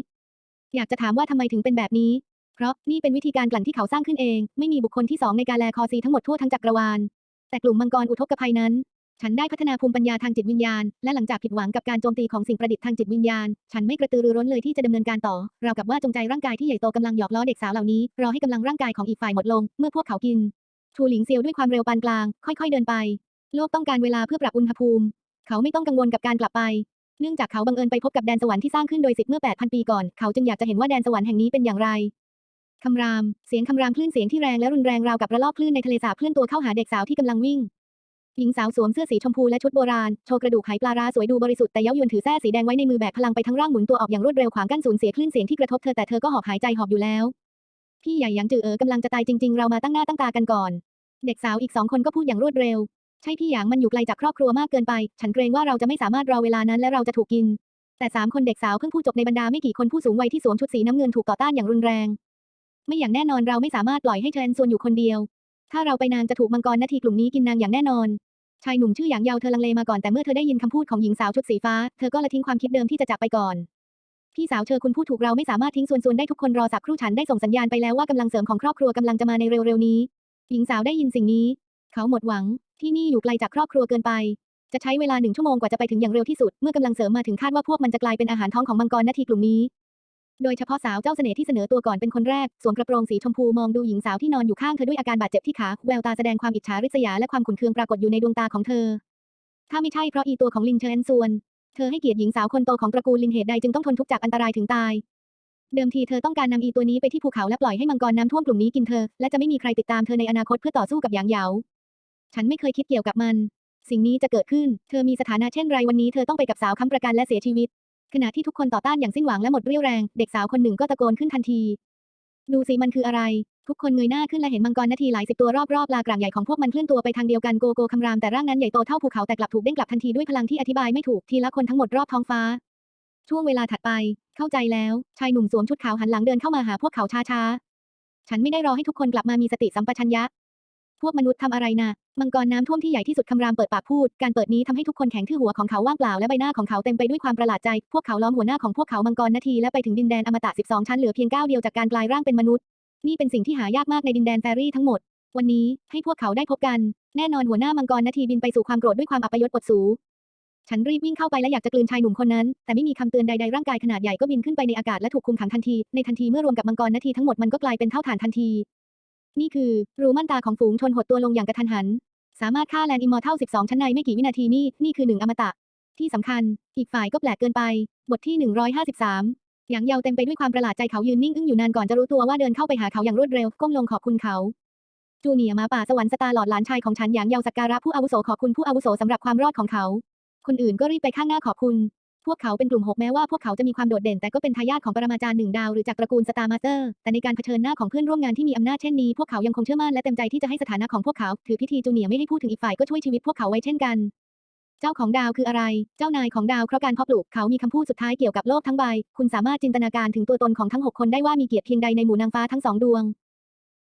อยากจะถามว่าทำไมถึงเป็นแบบนี้ เพราะนี่เป็นวิธีการกลั่นที่เขาสร้างขึ้นเอง ไม่มีบุคคลที่สองในกาแลคอซีทั้งหมดทั่วทั้งจักรวาล แต่กลุ่มมังกรอุทกภัยนั้น ฉันได้พัฒนาภูมิปัญญาทางจิตวิญญาณ และหลังจากผิดหวังกับการโจมตีของสิ่งประดิษฐ์ทางจิตวิญญาณ ฉันไม่กระตือรือร้นเลยที่จะดำเนินการต่อ เราวกับว่าจงใจร่างกายที่ใหญ่โตกำลังหยอกล้อเด็กสาวเหล่านี้ รอให้กำลังร่างกายของอีกฝ่ายหมดลง เมื่อพวกเขากินชูหลิงเซียวด้วยความเร็วปานกลาง ค่อย ๆ เดินไป โลกต้องการเวลาเพื่อปรับอุณหภูมิ เขาไม่ต้องกังวลกับการกลับไป เนื่องจากเขาบังเอิญไปพบกับแดนสวรรค์ที่สร้างขึ้นโดยสิทธิ์เมื่อ 8,000 ปีก่อน เขาจึงอยากจะเห็นว่าแดนสวรรค์แห่งนี้เป็นอย่างไรคำราม เสียงคำรามคลื่นเสียงที่แรงและรุนแรงราวกับระลอกคลื่นในทะเลสาบเคลื่อนตัวเข้าหาเด็กสาวที่กำลังวิ่ง หญิงสาวสวมเสื้อสีชมพูและชุดโบราณ โชว์กระดูกไหปลาร้าสวยดูบริสุทธิ์แต่เย้ายวนถือแส้สีแดงไว้ในมือแบกพลังไปทั้งร่างหมุนตัวออกอย่างรวดเร็วขวางกั้นสูญเสียคลื่นเสียงที่กระทบเธอแต่เธอก็หอบหายใจหอบอยู่แล้ว พี่ใหญ่หยางจือเอ๋อกำลังจะตายจริง ๆ เรามาตั้งหน้าตั้งตากันก่อน เด็กสาวอีกสองคนก็พูดอย่างรวดเร็ว ใช่พี่หยางมันอยู่ไกลจากครอบครัวมากเกินไป ฉันเกรงว่าเราจะไม่สามารถรอเวลานั้นและเราจะถูกกิน แต่สามคนเด็กสาวเพิ่งพูดจบในบรรดาไม่กี่คนผู้สูงวัยที่สวมชุดสีน้ำเงินถูกต่อต้านอย่างรุนแรง ไม่อย่างแน่นอนเราไม่สามารถปล่อยให้เทรนซวนอยู่คนเดียว ถ้าเราไปนางจะถูกมังกรนาทีกลุ่มนี้กินนางอย่างแน่นอน ชายหนุ่มชื่อหยางเยาเธอลังเลมาก่อนแต่เมื่อเธอได้ยินคำพูดของหญิงสาวชุดสีฟ้าเธอก็ละทิ้งความคิดเดิมที่จะจากไปก่อนพี่สาวเธอคุณพูดถูกเราไม่สามารถทิ้งส่วนส่วนได้ทุกคนรอสักครู่ฉันได้ส่งสัญญาณไปแล้วว่ากำลังเสริมของครอบครัวกำลังจะมาในเร็วๆนี้ หญิงสาวได้ยินสิ่งนี้ เขาหมดหวัง ที่นี่อยู่ไกลจากครอบครัวเกินไป จะใช้เวลาหนึ่งชั่วโมงกว่าจะไปถึงอย่างเร็วที่สุด เมื่อกำลังเสริมมาถึงคาดว่าพวกมันจะกลายเป็นอาหารท้องของมังกรนาทีกลุ่มนี้ โดยเฉพาะสาวเจ้าเสน่ห์ที่เสนอตัวก่อนเป็นคนแรก สวมกระโปรงสีชมพูมองดูหญิงสาวที่นอนอยู่ข้างเธอด้วยอาการบาดเจ็บที่ขา แววตาแสดงความอิจฉาริษยาและความขุ่นเคืองปรากฏอยู่ในดวงตาของเธอ ถ้าไม่ใช่เพราะอีตัวของลินเชิญซวน เธอให้เกียรติหญิงสาวคนโตของตระกูลลินเหตุใดจึงต้องทนทุกข์จากอันตรายถึงตายเดิมทีเธอต้องการนำอีตัวนี้ไปที่ภูเขาและปล่อยให้มังกรน้ำท่วมกลุ่มนี้กินเธอ และจะไม่มีใครติดตามเธอในอนาคตเพื่อต่อสู้กับหยางเหยา ฉันไม่เคยคิดเกี่ยวกับมัน สิ่งนี้จะเกิดขึ้น เธอมีสถานะเช่นไรวันนี้เธอต้องไปกับสาวค้ำประกันและเสียชีวิต ขณะที่ทุกคนต่อต้านอย่างสิ้นหวังและหมดเรี่ยวแรง เด็กสาวคนหนึ่งก็ตะโกนขึ้นทันที ดูสิมันคืออะไร ทุกคนเงยหน้าขึ้นและเห็นมังกรนาทีหลายสิบตัวรอบๆลากร่างใหญ่ของพวกมันเคลื่อนตัวไปทางเดียวกันโกโก้คำรามแต่ร่างนั้นใหญ่โตเท่าภูเขาแต่กลับถูกเด้งกลับทันทีด้วยพลังที่อธิบายไม่ถูกทีละคนทั้งหมดรอบท้องฟ้า ช่วงเวลาถัดไป เข้าใจแล้ว ชายหนุ่มสวมชุดขาวหันหลังเดินเข้ามาหาพวกเขาช้าๆฉันไม่ได้รอให้ทุกคนกลับมามีสติสัมปชัญญะ พวกมนุษย์ทำอะไรนะมังกรน้ำท่วมที่ใหญ่ที่สุดคำรามเปิดปากพูด การเปิดนี้ทำให้ทุกคนแข็งทื่อหัวของเขาว่างเปล่าและใบหน้าของเขาเต็มไปด้วยความประหลาดใจ พวกเขาล้อมหัวหน้าของพวกเขามังกรนาทีและไปถึงดินแดนอมตะ 12 ชั้นเหลือเพียงก้าวเดียวจากการกลายร่างเป็นมนุษย์ นี่เป็นสิ่งที่หายากมากในดินแดนแฟรี่ทั้งหมด วันนี้ให้พวกเขาได้พบกัน แน่นอนหัวหน้ามังกรนาทีบินไปสู่ความโกรธด้วยความอัปยศอดสูฉันรีบวิ่งเข้าไปและอยากจะกลืนชายหนุ่มคนนั้น แต่ไม่มีคำเตือนใดๆ ร่างกายขนาดใหญ่ก็บินขึ้นไปในอากาศและถูกคุมขังทันที ในทันทีเมื่อรวมกับมังกรนาทีทั้งหมดมันก็กลายเป็นเท่าฐานทันที นี่คือ รูมั่นตาของฝูงชนหดตัวลงอย่างกระทันหัน สามารถฆ่าแลนด์อิมมอร์เท่า 12 ชั้นในไม่กี่วินาทีนี่ นี่คือหนึ่งอมตะ ที่สำคัญ อีกฝ่ายก็แปลกเกินไป บทที่ 153 อย่างเยาวเต็มไปด้วยความประหลาดใจเขายืนนิ่งอึ้งอยู่นานก่อนจะรู้ตัวว่าเดินเข้าไปหาเขาอย่างรวดเร็ว ก้มลงขอบคุณเขา จูเนียร์มาป่าสวรรค์สตาร์หลอดหลานชายของฉันอย่างเยาวสักการะผู้อาวุโสขอบคุณผู้อาวุโสสำหรับความรอดของเขา คนอื่นก็รีบไปข้างหน้าขอบคุณ พวกเขาเป็นกลุ่มหกแม้ว่าพวกเขาจะมีความโดดเด่นแต่ก็เป็นทายาทของปรมาจารย์หนึ่งดาวหรือจากตระกูลสตาร์มาสเตอร์ แต่ในการเผชิญหน้าของเพื่อนร่วมงานที่มีอำนาจเช่นนี้พวกเขายังคงเชื่อมั่นและเต็มใจที่จะให้สถานะของพวกเขาถือพิธีจูเนียร์ไม่ให้พูดถึงอีกฝ่ายก็ช่วยชีวิตพวกเขาไว้เช่นกัน เจ้าของดาวคืออะไร เจ้านายของดาวเพราะการเพาะปลูกเขามีคำพูดสุดท้ายเกี่ยวกับโลกทั้งใบ คุณสามารถจินตนาการถึงตัวตนของทั้งหกคนได้ว่ามีเกียรติเพียงใดในหมู่นางฟ้าทั้งสองดวง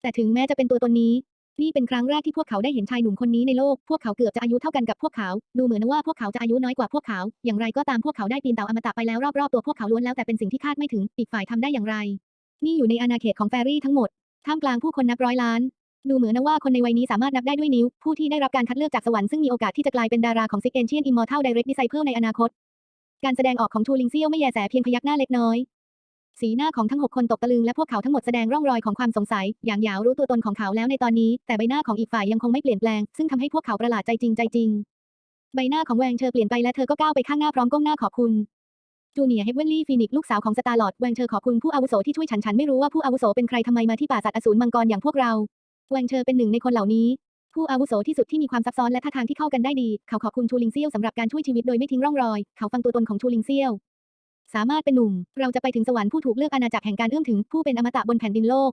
แต่ถึงแม้จะเป็นตัวตนนี้ นี่เป็นครั้งแรกที่พวกเขาได้เห็นชายหนุ่มคนนี้ในโลก พวกเขาเกือบจะอายุเท่ากันกับพวกเขา ดูเหมือนว่าพวกเขาจะอายุน้อยกว่าพวกเขา อย่างไรก็ตามพวกเขาได้ปีนเต่าอมตะไปแล้วรอบๆตัวพวกเขาล้วนแล้วแต่เป็นสิ่งที่คาดไม่ถึง อีกฝ่ายทำได้อย่างไร นี่อยู่ในอาณาเขตของแฟรี่ทั้งหมด ท่ามกลางผู้คนนับร้อยล้าน ดูเหมือนนะว่าคนในวัยนี้สามารถนับได้ด้วยนิ้ว ผู้ที่ได้รับการคัดเลือกจากสวรรค์ซึ่งมีโอกาสที่จะกลายเป็นดาราของซิกเอนเชียนอิมมอร์ทัลไดเรกดิไซเพิลในอนาคต การแสดงออกของทูลิงเซียวไม่แยแสเพียงพยักหน้าเล็กน้อย สีหน้าของทั้งหกคนตกตะลึงและพวกเขาทั้งหมดแสดงร่องรอยของความสงสัย อย่างหยาวรู้ตัวตนของเขาแล้วในตอนนี้ แต่ใบหน้าของอีกฝ่ายยังคงไม่เปลี่ยนแปลง ซึ่งทำให้พวกเขาประหลาดใจจริงใจจริง ใบหน้าของแวงเชอเปลี่ยนไปและเธอก็ก้าวไปข้างหน้าพร้อมก้มหน้าขอบคุณจูเนียร์เฮเวนลี่ฟีนิกลูกสาวของสตาร์ลอดแวงเชอขอบคุณผู้อาวุโสที่ช่วยฉันฉันไม่รู้ว่าผู้อาวุโสเป็นใครทำไมมาที่ป่าสัตว์อสูรมังกรอย่างพวกเราแวงเชอเป็นหนึ่งในคนเหล่านี้ ผู้อาวุโสที่สุดที่มีความซับซ้อนและท่าทางที่เข้ากันได้ดี เขาขอบคุณชูลิงเซียวสำหรับการช่วยชีวิตโดยไม่ทิ้งร่องรอย เขาฟังตัวตนของชูลิงเซียว สามารถเป็นหนุ่ม เราจะไปถึงสวรรค์ผู้ถูกเลือกอาณาจักรแห่งการเอื้อมถึงผู้เป็นอมตะบนแผ่นดินโลก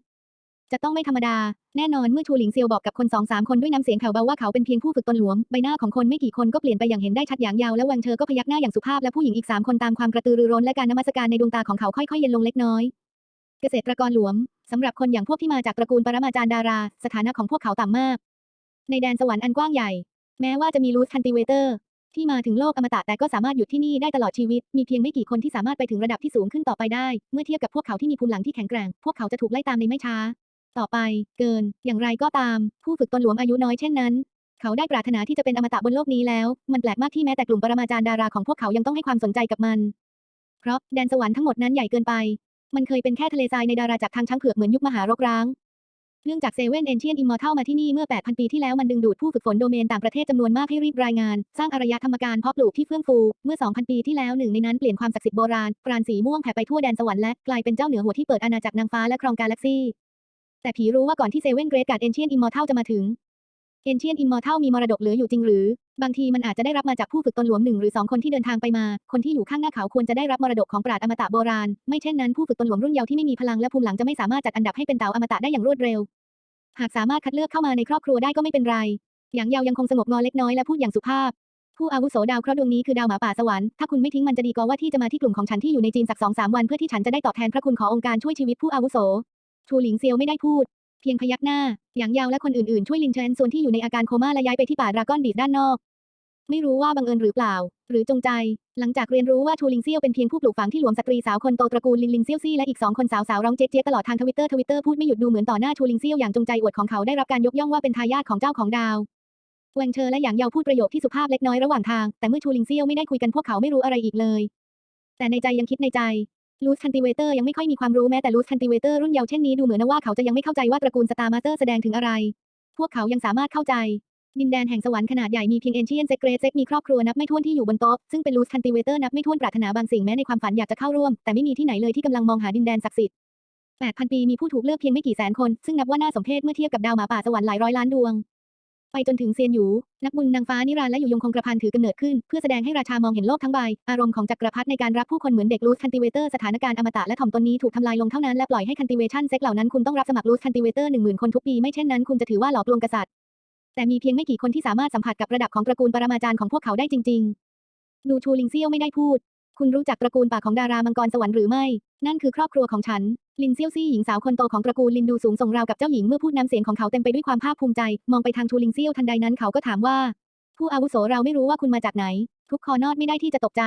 จะต้องไม่ธรรมดา แน่นอนเมื่อชูหลิงเซียวบอกกับคนสองสามคนด้วยน้ำเสียงแผ่วเบาว่าเขาเป็นเพียงผู้ฝึกตนหลวม ใบหน้าของคนไม่กี่คนก็เปลี่ยนไปอย่างเห็นได้ชัดอย่างยาว และแวงเชอก็พยักหน้าอย่างสุภาพและผู้หญิงอีกสามคนตามความกระตือรือร้นและการนมัสการในดวงตาของเขาค่อยๆเย็นลงเล็กน้อย เกษตรกรหลวมสำหรับคนอย่างพวกที่มาจากตระกูลปรมาจารย์ดารา สถานะของพวกเขาต่ำมาก ในแดนสวรรค์อันกว้างใหญ่ แม้ว่าจะมีลูสคันติเวเตอร์ ที่มาถึงโลกอมตะแต่ก็สามารถหยุดที่นี่ได้ตลอดชีวิต มีเพียงไม่กี่คนที่สามารถไปถึงระดับที่สูงขึ้นต่อไปได้ เมื่อเทียบกับพวกเขาที่มีภูมิหลังที่แข็งแกร่ง พวกเขาจะถูกไล่ตามในไม่ช้า ต่อไป เกิน อย่างไรก็ตาม ผู้ฝึกตนหลวมอายุน้อยเช่นนั้น เขาได้ปรารถนาที่จะเป็นอมตะบนโลกนี้แล้ว มันแปลกมากที่แม้แต่กลุ่มปรมาจารย์ดาราของพวกเขายังต้องให้ความสนใจกับมัน เพราะแดนสวรรค์ทั้งหมดนั้นใหญ่เกินไป มันเคยเป็นแค่ทะเลทรายในดาราจากทางช้างเผือกเหมือนยุคมหารกร้าง เนื่องจากเซเว่นเอนเชียนอิมมอร์เทลมาที่นี่เมื่อ 8,000 ปีที่แล้วมันดึงดูดผู้ฝึกฝนโดเมนต่างประเทศจำนวนมากให้รีบรายงาน สร้างอารยธรรมการเพาะปลูกที่เฟื่องฟู เมื่อ 2,000 ปีที่แล้วหนึ่งในนั้นเปลี่ยนความศักดิ์สิทธิ์โบราณปราณสีม่วงแผ่ไปทั่วแดนสวรรค์และกลายเป็นเจ้าเหนือหัวที่เปิดอาณาจักรนางฟ้าและครองกาแล็กซี่แต่ผีรู้ว่าก่อนที่เซเว่นเกรดการ์ดเอนเชียนอิมมอร์เทลจะมาถึง เอนเชียนอิมมอร์เทลมีมรดกเหลืออยู่จริงหรือ บางทีมันอาจจะได้รับมาจากผู้ฝึกตนหลวมหนึ่งหรือสองคนที่เดินทางไปมา คนที่อยู่ข้างหน้าเขาควรจะได้รับมรดกของปราดอมตะโบราณ ไม่เช่นนั้นผู้ฝึกตนหลวมรุ่นเยาว์ที่ไม่มีพลังและภูมิหลังจะไม่สามารถจัดอันดับให้เป็นเต่าอมตะได้อย่างรวดเร็ว หากสามารถคัดเลือกเข้ามาในครอบครัวได้ก็ไม่เป็นไรหยางเยาวยังคงสงบงอเล็กน้อยและพูดอย่างสุภาพ ผู้อาวุโสดาวเคราะห์ดวงนี้คือดาวหมาป่าสวรรค์ ถ้าคุณไม่ทิ้งมันจะดีกว่าว่าที่จะมาที่กลุ่มของฉันที่อยู่ในจีนสักสองสามวันเพื่อที่ฉันจะได้ตอบแทนพระคุณขององค์การช่วยชีวิตผู้อาวุโสชูหลิงเซียวไม่ได้พูด พียงพยักหน้าหยางเยาและคนอื่นๆ ช่วยลิงเฉินส่วนที่อยู่ในอาการโคม่าและย้ายไปที่ป่าดราก้อนบีดด้านนอก ไม่รู้ว่าบังเอิญหรือเปล่า หรือจงใจ หลังจากเรียนรู้ว่าชูลิงเซียวเป็นเพียงผู้ปลูกฝังที่หลวมสตรีสาวคนโตตระกูลลิงลิงเซียวซี่และอีกสองคนสาวสาวร้องเจ๊ยกๆตลอดทางทวิตเตอร์ทวิตเตอร์พูดไม่หยุดดูเหมือนต่อหน้าชูลิงเซียวอย่างจงใจอวดของเขาได้รับการยกย่องว่าเป็นทายาทของเจ้าของดาวแวงเชอและหยางเยาพูดประโยคที่สุภาพเล็กน้อยระหว่างทางแต่เมื่อชูลิงเซียวไม่ได้คุยกันพวกเขาไม่รู้อะไรอีกเลย แต่ในใจยังคิดในใจ ลูสคันติเวเตอร์ยังไม่ค่อยมีความรู้แม้แต่ลูสคันติเวเตอร์รุ่นเยาว์เช่นนี้ดูเหมือนว่าเขาจะยังไม่เข้าใจว่าตระกูลสตาร์มาสเตอร์แสดงถึงอะไร พวกเขายังสามารถเข้าใจ ดินแดนแห่งสวรรค์ขนาดใหญ่มีเพียงเอนเชียนเซกเรเซกมีครอบครัวนับไม่ถ้วนที่อยู่บนโต๊ะซึ่งเป็นลูสคันติเวเตอร์นับไม่ถ้วนปรารถนาบางสิ่งแม้ในความฝันอยากจะเข้าร่วม แต่ไม่มีที่ไหนเลยที่กำลังมองหาดินแดนศักดิ์สิทธิ์8,000 ปีมีผู้ถูกเลือกเพียงไม่กี่แสนคน ซึ่งนับว่าน่าสมเพชเมื่อเทียบกับดาวหมาป่าสวรรค์หลายร้อยล้านดวง ไปจนถึงเซียนหยู นักบุญนางฟ้านิรันดร์และอยู่ยงคงกระพันถือกำเนิดขึ้น เพื่อแสดงให้ราชามองเห็นโลกทั้งใบ อารมณ์ของจักรพรรดิในการรับผู้คนเหมือนเด็กลูสคันติเวเตอร์สถานการณ์อมตะและถ่อมตนนี้ถูกทำลายลงเท่านั้นและปล่อยให้คันติเวชันเซ็กเหล่านั้นคุณต้องรับสมัครลูสคันติเวเตอร์หนึ่งหมื่นคนทุกปีไม่เช่นนั้นคุณจะถือว่าหลอกลวงกษัตริย์แต่มีเพียงไม่กี่คนที่สามารถสัมผัสกับระดับของตระกูลปรมาจารย์ของพวกเขาได้จริงๆดูชูลิงเซี่ยวไม่ได้พูด คุณรู้จักตระกูลป่าของดารามังกรสวรรค์หรือไม่ นั่นคือครอบครัวของฉัน ลินเซี่ยวซี่หญิงสาวคนโตของตระกูลลินดูสูงส่งราวกับเจ้าหญิงเมื่อพูดน้ำเสียงของเขาเต็มไปด้วยความภาคภูมิใจ มองไปทางชูลิงเซี่ยวทันใดนั้นเขาก็ถามว่า ผู้อาวุโสเราไม่รู้ว่าคุณมาจากไหน ทุกคอนอดไม่ได้ที่จะตกใจ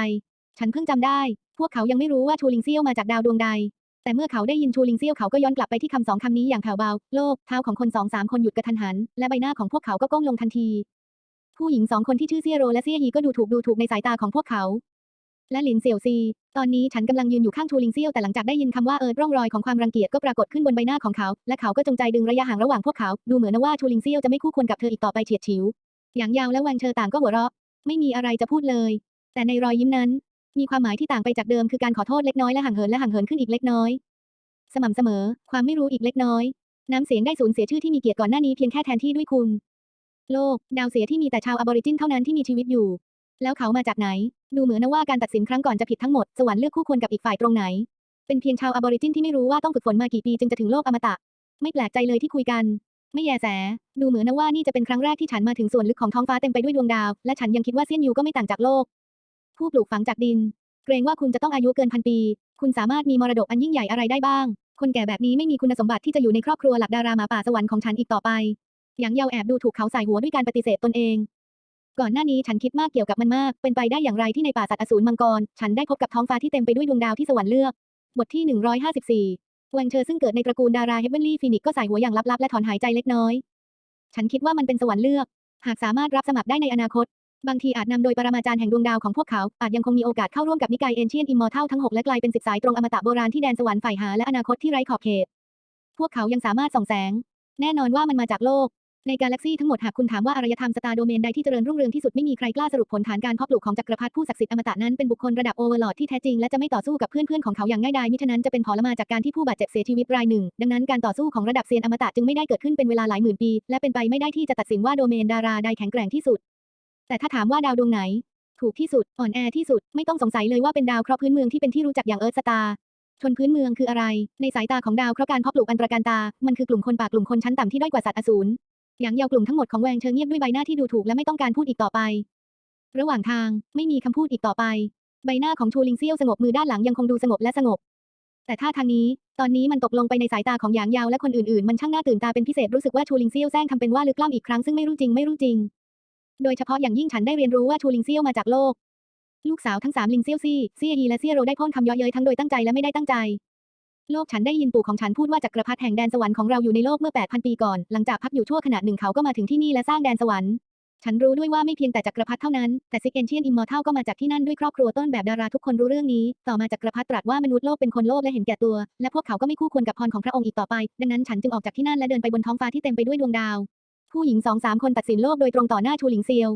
ฉันเพิ่งจำได้ พวกเขายังไม่รู้ว่าชูลิงเซี่ยวมาจากดาวดวงใด แต่เมื่อเขาได้ยินชูลิงเซี่ยวเขาก็ย้อนกลับไปที่คำสองคำนี้อย่างแผ่วเบา โลกเท้าของคนสองสามคนหยุดกระทันหัน และใบหน้าของพวกเขาก็ก้มลงทันที ผู้หญิงสองคนที่ชื่อเซี่ยโรและเซี่ยฮีก็ดูถูกดูถูกในสายตาของพวกเขา และหลินเสี่ยวซี ตอนนี้ฉันกำลังยืนอยู่ข้างชูลิงเซี่ยวแต่หลังจากได้ยินคำว่าเอิร์ดร่องรอยของความรังเกียจก็ปรากฏขึ้นบนใบหน้าของเขา และเขาก็จงใจดึงระยะห่างระหว่างพวกเขา ดูเหมือนว่าชูลิงเซี่ยวจะไม่คู่ควรกับเธออีกต่อไปเฉียดฉิวหยางยาวและแวงเชอต่างก็หัวเราะ ไม่มีอะไรจะพูดเลย แต่ในรอยยิ้มนั้น มีความหมายที่ต่างไปจากเดิมคือการขอโทษเล็กน้อยและห่างเหินและห่างเหินขึ้นอีกเล็กน้อย สม่ำเสมอ ความไม่รู้อีกเล็กน้อย น้ำเสียงได้สูญเสียชื่อที่มีเกียรติก่อนหน้านี้เพียงแค่แทนที่ด้วยคุณ โลก ดาวเสียที่มีแต่ชาวอบอริจินเท่านั้นที่มีชีวิตอยู่ แล้วเขามาจากไหน ดูเหมือนนะว่าการตัดสินครั้งก่อนจะผิดทั้งหมด สวรรค์เลือกคู่ควรกับอีกฝ่ายตรงไหน เป็นเพียงชาวอบอริจินที่ไม่รู้ว่าต้องฝึกฝนมากี่ปีจึงจะถึงโลกอมตะ ไม่แปลกใจเลยที่คุยกัน ไม่แยแส ดูเหมือนนะว่านี่จะเป็นครั้งแรกที่ฉันมาถึงส่วนลึกของท้องฟ้าเต็มไปด้วยดวงดาว และฉันยังคิดว่าเซียนยูก็ไม่ต่างจากโลก ผู้ปลูกฝังจากดิน เกรงว่าคุณจะต้องอายุเกินพันปี คุณสามารถมีมรดกอันยิ่งใหญ่อะไรได้บ้าง คนแก่แบบนี้ไม่มีคุณสมบัติที่จะอยู่ในครอบครัวหลักดาราหมาป่าสวรรค์ของฉันอีกต่อไปหยางเยาแอบดูถูกเขาใส่หัวด้วยการปฏิเสธตนเอง ก่อนหน้านี้ฉันคิดมากเกี่ยวกับมันมาก เป็นไปได้อย่างไรที่ในป่าสัตว์อสูรมังกร ฉันได้พบกับท้องฟ้าที่เต็มไปด้วยดวงดาวที่สวรรค์เลือก บทที่ 154แวงเชอซึ่งเกิดในตระกูลดาราเฮเวนลี่ฟินิกก็ใส่หัวอย่างลับๆและถอนหายใจเล็กน้อย ฉันคิดว่ามันเป็นสวรรค์เลือก หากสามารถรับสมัครได้ในอนาคต บางทีอาจนำโดยปรมาจารย์แห่งดวงดาวของพวกเขา อาจยังคงมีโอกาสเข้าร่วมกับนิกายเอนเชียนอิมมอร์เทลทั้ง6และกลายเป็นสิบสายตรงอมตะโบราณที่แดนสวรรค์ฝ่ายหาและอนาคตที่ไร้ขอบเขต พวกเขายังสามารถส่องแสง แน่นอนว่ามันมาจากโลก ในกาแล็กซี่ทั้งหมดหากคุณถามว่าอารยธรรมสตาร์โดเมนใดที่เจริญรุ่งเรืองที่สุดไม่มีใครกล้าสรุปผลฐานการเพาะปลูกของจักรพรรดิผู้ศักดิ์สิทธิ์อมตะนั้นเป็นบุคคลระดับโอเวอร์ลอดที่แท้จริงและจะไม่ต่อสู้กับเพื่อนๆของเขาอย่างง่ายดายมิฉะนั้นจะเป็นผลมาจากการที่ผู้บาดเจ็บเสียชีวิตรายหนึ่ง ดังนั้นการต่อสู้ของระดับเซียนอมตะจึงไม่ได้เกิดขึ้นเป็นเวลาหลายหมื่นปี และเป็นไปไม่ได้ที่จะตัดสินว่าโดเมนดาราใดแข็งแกร่งที่สุด แต่ถ้าถามว่าดาวดวงไหน ถูกที่สุดอ่อนแอที่สุดไม่ต้องสงสัยเลยว่าเป็นดาวเคราะห์พื้นเมืองที่เป็นที่รู้จักอย่างเอิร์ธสตาร์ชนพื้นเมืองคืออะไร ในสายตาของดาวเคราะห์การเพาะปลูกอันตรการตา มันคือกลุ่มคนป่ากลุ่มคนชั้นต่ำที่ด้อยกว่าสัตว์อสูร หยางยาวกลุ่มทั้งหมดของแวงเชิงเงียบด้วยใบหน้าที่ดูถูกและไม่ต้องการพูดอีกต่อไป ระหว่างทางไม่มีคำพูดอีกต่อไป ใบหน้าของชูลิงเซี่ยวสงบมือด้านหลังยังคงดูสงบและสงบ แต่ถ้าทางนี้ ตอนนี้มันตกลงไปในสายตาของหยางยาวและคนอื่นๆ มันช่างน่าตื่นตาเป็นพิเศษรู้สึกว่าชูลิงเซี่ยวแซงทำเป็นว่าลึกล่ำอีกครั้งซึ่งไม่รู้จริงไม่รู้จริง โดยเฉพาะอย่างยิ่งฉันได้เรียนรู้ว่าชูลิงเซี่ยวมาจากโลก ลูกสาวทั้งสามลิงเซี่ยวซี่เซี่ยฮีและเซี่ยโรได้พ่นคำเย่อเย้ยทั้งโดยตั้งใจและไม่ได้ตั้งใจ โลกฉันได้ยินปู่ของฉันพูดว่าจักรพรรดิแห่งแดนสวรรค์ของเราอยู่ในโลกเมื่อ 8,000 ปีก่อน หลังจากพักอยู่ชั่วขณะหนึ่งเขาก็มาถึงที่นี่และสร้างแดนสวรรค์ ฉันรู้ด้วยว่าไม่เพียงแต่จักรพรรดิเท่านั้น แต่ซิกเอนเชียนอิมมอร์ทัลก็มาจากที่นั่นด้วยครอบครัวต้นแบบดาราทุกคนรู้เรื่องนี้ ต่อมาจักรพรรดิตรัสว่ามนุษย์โลกเป็นคนโลภและเห็นแก่ตัว และพวกเขาก็ไม่คู่ควรกับพรของพระองค์อีกต่อไป ดังนั้นฉันจึงออกจากที่นั่นและเดินไปบนท้องฟ้าที่เต็มไปด้วยดวงดาว ผู้หญิงสองสามคนตัดสินโลกโดยตรงต่อหน้าชูหลิงเซียว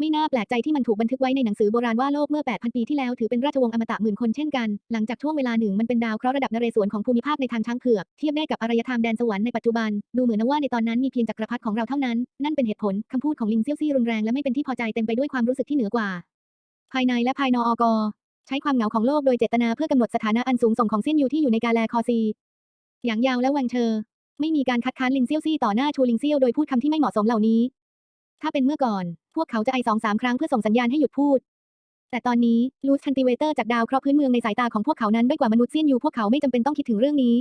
ไม่น่าแปลกใจที่มันถูกบันทึกไว้ในหนังสือโบราณว่าโลกเมื่อ 8,000 ปีที่แล้วถือเป็นราชวงศ์อมตะหมื่นคนเช่นกัน หลังจากช่วงเวลาหนึ่งมันเป็นดาวเคราะห์ระดับนเรศวรของภูมิภาคในทางช้างเผือก เทียบได้กับอารยธรรมแดนสวรรค์ในปัจจุบัน ดูเหมือนว่าในตอนนั้นมีเพียงจักรพรรดิของเราเท่านั้น นั่นเป็นเหตุผลคำพูดของลิงเซี่ยวซี่รุนแรงและไม่เป็นที่พอใจเต็มไปด้วยความรู้สึกที่เหนือกว่า ภายในและภายนอกใช้ความเหงาของโลกโดยเจตนาเพื่อกำหนดสถานะอันสูงส่งของเซียนยูที่อยู่ในกาแลคอซีหยางยาวและแวงเชอไม่มีการคัดค้านลินเซี่ยวซี่ต่อหน้าชูลิงเซี่ยวโดยพูดคำที่ไม่เหมาะสมเหล่านี้ ถ้าเป็นเมื่อก่อน พวกเขาจะไอสองสามครั้งเพื่อส่งสัญญาณให้หยุดพูด แต่ตอนนี้ลูสคันติเวเตอร์จากดาวเคราะห์พื้นเมืองในสายตาของพวกเขานั้นด้อยกว่ามนุษย์เซียนอยู่พวกเขาไม่จำเป็นต้องคิดถึงเรื่องนี้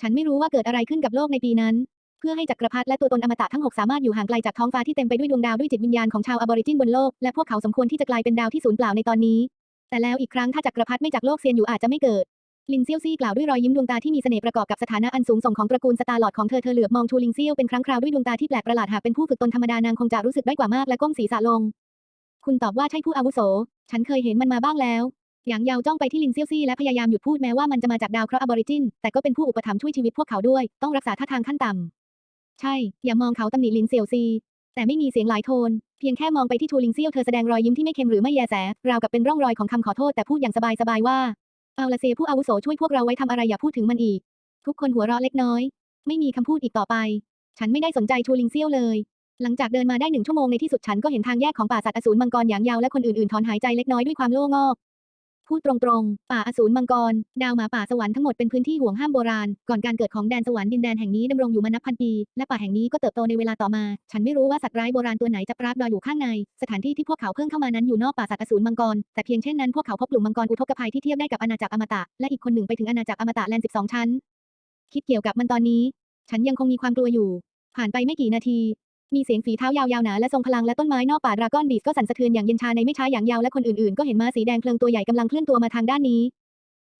ฉันไม่รู้ว่าเกิดอะไรขึ้นกับโลกในปีนั้น เพื่อให้จักรพรรดิและตัวตนอมตะทั้งหกสามารถอยู่ห่างไกลจากท้องฟ้าที่เต็มไปด้วยดวงดาวด้วยจิตวิญญาณของชาวอบอริจินบนโลกและพวกเขาสมควรที่จะกลายเป็นดาวที่สูญเปล่าในตอนนี้ แต่แล้วอีกครั้งถ้าจักรพรรดิไม่จากโลกเซียนอยู่อาจจะไม่เกิด ลินเซียวซี่กล่าวด้วยรอยยิ้มดวงตาที่มีเสน่ห์ประกอบกับสถานะอันสูงส่งของตระกูลสตาร์ลอดของเธอเธอเหลือบมองชูลิงเซียวเป็นครั้งคราวด้วยดวงตาที่แปลกประหลาดหากเป็นผู้ฝึกตนธรรมดานางคงจะรู้สึกได้กว่ามากและก้มศีรษะลง คุณตอบว่าใช่ผู้อาวุโส ฉันเคยเห็นมันมาบ้างแล้วหยางเยาจ้องไปที่ลินเซียวซี่และพยายามหยุดพูดแม้ว่ามันจะมาจากดาวเคราะห์อบอริจิน แต่ก็เป็นผู้อุปถัมภ์ช่วยชีวิตพวกเขาด้วย ต้องรักษาท่าทางขั้นต่ำใช่ อย่ามองเขาตำหนิลินเซียวซีแต่ไม่มีเสียงหลายโทน เพียงแค่มองไปที่ชูลิงเซียวเธอแสดงรอยยิ้มที่ไม่เค็มหรือไม่แยแสราวกับเป็นร่องรอยของคำขอโทษแต่พูดอย่างสบายๆว่า เอาละเซผู้อาวุโสช่วยพวกเราไว้ทำอะไรอย่าพูดถึงมันอีก ทุกคนหัวเราะเล็กน้อย ไม่มีคำพูดอีกต่อไป ฉันไม่ได้สนใจชูลิงเซี่ยวเลย หลังจากเดินมาได้หนึ่งชั่วโมงในที่สุดฉันก็เห็นทางแยกของป่าสัตว์อสูรมังกรหยางยาวและคนอื่นๆถอนหายใจเล็กน้อยด้วยความโล่งอก พูดตรงๆ ป่าอสูรมังกร ดาวหมาป่าสวรรค์ทั้งหมดเป็นพื้นที่ห่วงห้ามโบราณ ก่อนการเกิดของแดนสวรรค์ดินแดนแห่งนี้ดำรงอยู่มานับพันปี และป่าแห่งนี้ก็เติบโตในเวลาต่อมา ฉันไม่รู้ว่าสัตว์ร้ายโบราณตัวไหนจะปรากฏอยู่ข้างใน สถานที่ที่พวกเขาเพิ่งเข้ามานั้นอยู่นอกป่าสัตว์อสูรมังกร แต่เพียงเช่นนั้นพวกเขาพบกลุ่มมังกรอุทกภัยที่เทียบได้กับอาณาจักรอมตะ และอีกคนหนึ่งไปถึงอาณาจักรอมตะแลนด์12 ชั้น คิดเกี่ยวกับมันตอนนี้ ฉันยังคงมีความกลัวอยู่ ผ่านไปไม่กี่นาที มีเสียงฝีเท้ายาวๆหนาและทรงพลังและต้นไม้นอกป่าดราก้อนบีสก็สั่นสะเทือนอย่างเย็นชาในไม่ช้าอย่างยาวและคนอื่นๆ ก็เห็นม้าสีแดงเพลิงตัวใหญ่กำลังเคลื่อนตัวมาทางด้านนี้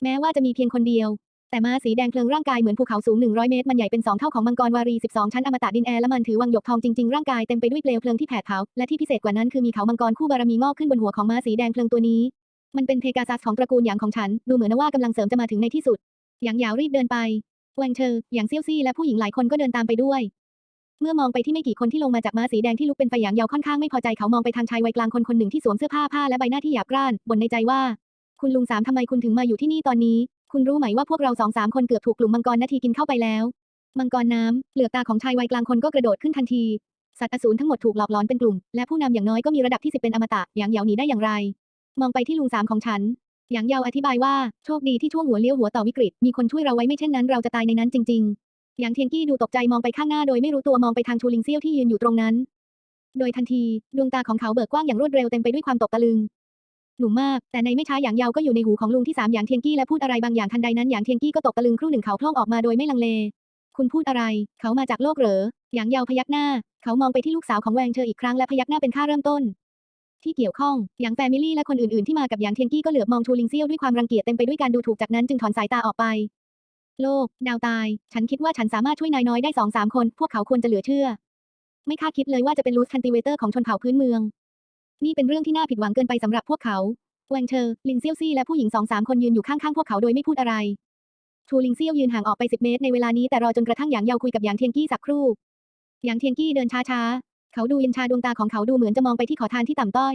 แม้ว่าจะมีเพียงคนเดียว แต่ม้าสีแดงเพลิงร่างกายเหมือนภูเขาสูง 100 เมตร มันใหญ่เป็นสองเท่าของมังกรวารี 12 ชั้นอมตะดินแอร์และมันถือวังหยกทองจริงๆร่างกายเต็มไปด้วยเปลวเพลิงที่แผดเผาและที่พิเศษกว่านั้นคือมีเขามังกรคู่บารมีงอกขึ้นบนหัวของม้าสีแดงเพลิงตัวนี้ มันเป็นเพกาซัสของตระกูลหยางของฉันดูเหมือนว่ากำลังเสริมจะมาถึงในที่สุดหยางหยาวรีบเดินไปแวงเชอหยางเซี่ยวซี่และผู้หญิงหลายคนก็เดินตามไปด้วย เมื่อมองไปที่ไม่กี่คนที่ลงมาจากม้าสีแดงที่ลุกเป็นไฟหยางยาวค่อนข้างไม่พอใจเขามองไปทางชายวัยกลางคนคนหนึ่งที่สวมเสื้อผ้าผ้าและใบหน้าที่หยาบกร้านบ่นในใจว่า คุณลุงสามทำไมคุณถึงมาอยู่ที่นี่ตอนนี้ คุณรู้ไหมว่าพวกเราสองสามคนเกือบถูกกลุ่มมังกรนาทีกินเข้าไปแล้ว มังกรน้ำเหลือกตาของชายวัยกลางคนก็กระโดดขึ้นทันทีสัตว์อสูรทั้งหมดถูกหลอกหลอนเป็นกลุ่ม และผู้นำอย่างน้อยก็มีระดับที่สิบเป็นอมตะหยางเหยาหนีได้อย่างไร มองไปที่ลุงสามของฉันหยางเยาอธิบายว่าโชคดีที่ช่วงหัวเลี้ยวหัวต่อวิกฤตมีคนช่วยเราไว้ไม่เช่นนั้นเราจะตายในนั้นจริง หยางเทียนกี้ดูตกใจมองไปข้างหน้าโดยไม่รู้ตัวมองไปทางชูลิงเซี่ยวที่ยืนอยู่ตรงนั้น โดยทันทีดวงตาของเขาเบิกกว้างอย่างรวดเร็วเต็มไปด้วยความตกตะลึงหนุ่มมาก แต่ในไม่ช้าหยางยาวก็อยู่ในหูของลุงที่สามหยางเทียนกี้และพูดอะไรบางอย่างทันใดนั้นหยางเทียนกี้ก็ตกตะลึงครู่หนึ่งเขาพล่องออกมาโดยไม่ลังเล คุณพูดอะไร เขามาจากโลกเหรอหยางยาวพยักหน้า เขามองไปที่ลูกสาวของแวงเชออีกครั้งและพยักหน้าเป็นค่าเริ่มต้น ที่เกี่ยวข้องหยางแฟมิลี่และคนอื่นๆที่มากับหยางเทียนกี้ก็เหลือบมองชูลิงเซี่ยวด้วยความรังเกียจเต็มไปด้วยการดูถูกจากนั้นจึงถอนสายตาออกไป โลก ดาวตาย ฉันคิดว่าฉันสามารถช่วยนายน้อยได้สองสามคน พวกเขาควรจะเหลือเชื่อ ไม่คาดคิดเลยว่าจะเป็นลูสคันติเวเตอร์ของชนเผ่าพื้นเมือง นี่เป็นเรื่องที่น่าผิดหวังเกินไปสำหรับพวกเขาแวงเชอร์ลินเซียวซี่และผู้หญิงสองสามคนยืนอยู่ข้างๆพวกเขาโดยไม่พูดอะไรชูลิงเซียวยืนห่างออกไปสิบเมตรในเวลานี้แต่รอจนกระทั่งหยางเยาคุยกับหยางเทียนกี้สักครู่หยางเทียนกี้เดินช้าๆ เขาดูเย็นชาดวงตาของเขาดูเหมือนจะมองไปที่ขอทานที่ต่ำต้อย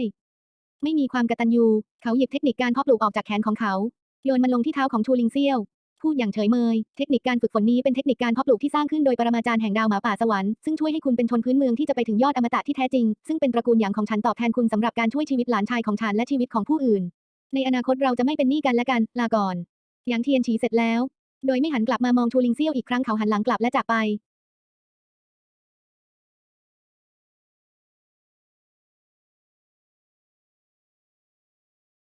ไม่มีความกตัญญู เขาหยิบเทคนิคการเพาะปลูกออกจากแขนของเขา โยนมันลงที่เท้าของชูลิงเซียว พูดอย่างเฉยเมย เทคนิคการฝึกฝนนี้เป็นเทคนิคการเพาะปลูกที่สร้างขึ้นโดยปรมาจารย์แห่งดาวหมาป่าสวรรค์ ซึ่งช่วยให้คุณเป็นชนพื้นเมืองที่จะไปถึงยอดอมตะที่แท้จริง ซึ่งเป็นตระกูลอย่างของฉันตอบแทนคุณสำหรับการช่วยชีวิตหลานชายของฉันและชีวิตของผู้อื่น ในอนาคตเราจะไม่เป็นหนี้กันและกัน ลาก่อนหยางเทียนฉีเสร็จแล้ว โดยไม่หันกลับมามองชูลิงเซี่ยวอีกครั้งเขาหันหลังกลับและจากไป